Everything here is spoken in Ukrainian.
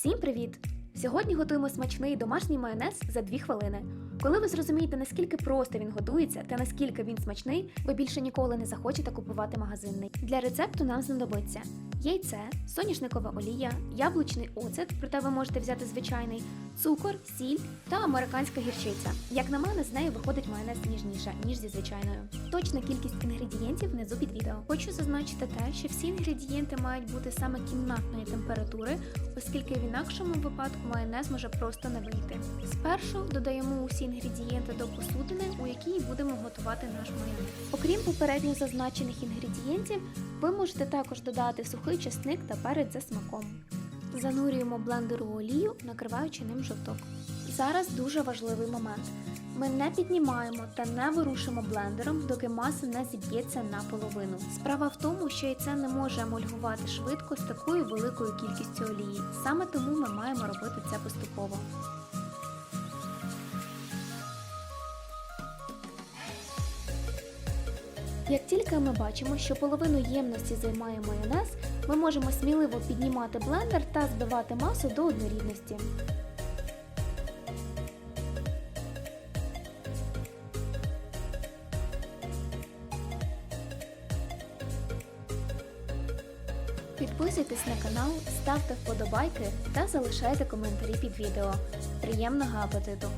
Всім привіт! Сьогодні готуємо смачний домашній майонез за 2 хвилини. Коли ви зрозумієте, наскільки просто він готується та наскільки він смачний, ви більше ніколи не захочете купувати магазинний. Для рецепту нам знадобиться яйце, соняшникова олія, яблучний оцет, проте ви можете взяти звичайний, цукор, сіль та американська гірчиця. Як на мене, з нею виходить майонез ніжніше, ніж зі звичайною. Точна кількість інгредієнтів внизу під відео. Хочу зазначити те, що всі інгредієнти мають бути саме кімнатної температури, оскільки в інакшому випадку майонез може просто не вийти. Спершу додаємо усі інгредієнти до посудини, у якій будемо готувати наш майонез. Окрім попередньо зазначених інгредієнтів, ви можете також додати сухий чесник та перець за смаком. Занурюємо блендер у олію, накриваючи ним жовток. Зараз дуже важливий момент. Ми не піднімаємо та не вирушимо блендером, доки маса не зіб'ється наполовину. Справа в тому, що яйце не може емульгувати швидко з такою великою кількістю олії. Саме тому ми маємо робити це поступово. Як тільки ми бачимо, що половину ємності займає майонез, ми можемо сміливо піднімати блендер та збивати масу до однорідності. Підписуйтесь на канал, ставте вподобайки та залишайте коментарі під відео. Приємного апетиту!